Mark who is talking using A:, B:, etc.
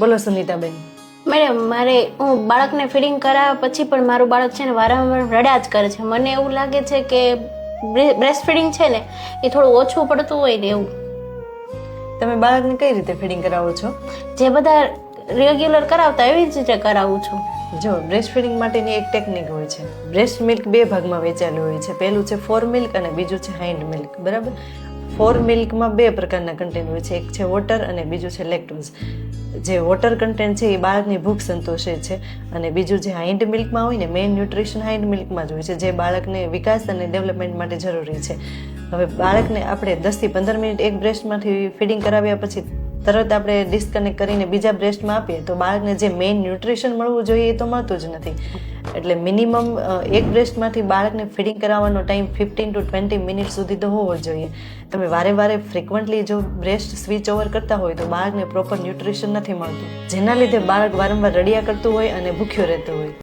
A: બોલો સુનીતાબેન.
B: મેડમ મારે હું બાળકને ફીડિંગ કરાવ્યા પછી પણ મારું બાળક છે ને વારંવાર રડ્યા જ કરે છે. મને એવું લાગે છે કે બ્રેસ્ટ ફીડિંગ છે ને એ થોડું ઓછું પડતું હોય ને એવું.
A: તમે બાળકને કઈ રીતે ફીડિંગ કરાવો છો?
B: જે બધા રેગ્યુલર કરાવતા એવી જ રીતે કરાવું છું.
A: જો બ્રેસ્ટ ફીડિંગ માટેની એક ટેકનિક હોય છે. બ્રેસ્ટ મિલ્ક બે ભાગમાં વેચાયેલું હોય છે. પહેલું છે ફોર મિલ્ક અને બીજું છે હાઇન્ડ મિલ્ક બરાબર? ફોર મિલ્કમાં બે પ્રકારના કન્ટેન્ટ હોય છે. એક છે વોટર અને બીજું છે લેક્ટોઝ. જે વોટર કન્ટેન્ટ છે એ બાળકની ભૂખ સંતોષે છે અને બીજું જે હાઇન્ડ મિલ્કમાં હોય ને મેઇન ન્યુટ્રિશન હાઇન્ડ મિલ્કમાં જ હોય છે, જે બાળકને વિકાસ અને ડેવલપમેન્ટ માટે જરૂરી છે. હવે બાળકને આપણે દસથી પંદર મિનિટ એક બ્રેસ્ટમાંથી ફીડિંગ કરાવ્યા પછી તરત આપણે ડિસ્કનેક્ટ કરીને બીજા બ્રેસ્ટમાં આપીએ તો બાળકને જે મેઇન ન્યુટ્રિશન મળવું જોઈએ એ તો મળતું જ નથી. એટલે મિનિમમ એક બ્રેસ્ટમાંથી બાળકને ફીડિંગ કરાવવાનો time fifteen to twenty minute સુધી તો હોવો જોઈએ. તમે વારે વારે ફ્રિકવન્ટલી જો બ્રેસ્ટ સ્વિચ ઓવર કરતા હોય તો બાળકને પ્રોપર ન્યુટ્રિશન નથી મળતું. જેના લીધે બાળક વારંવાર રડિયા કરતું હોય અને ભૂખ્યું રહેતું હોય.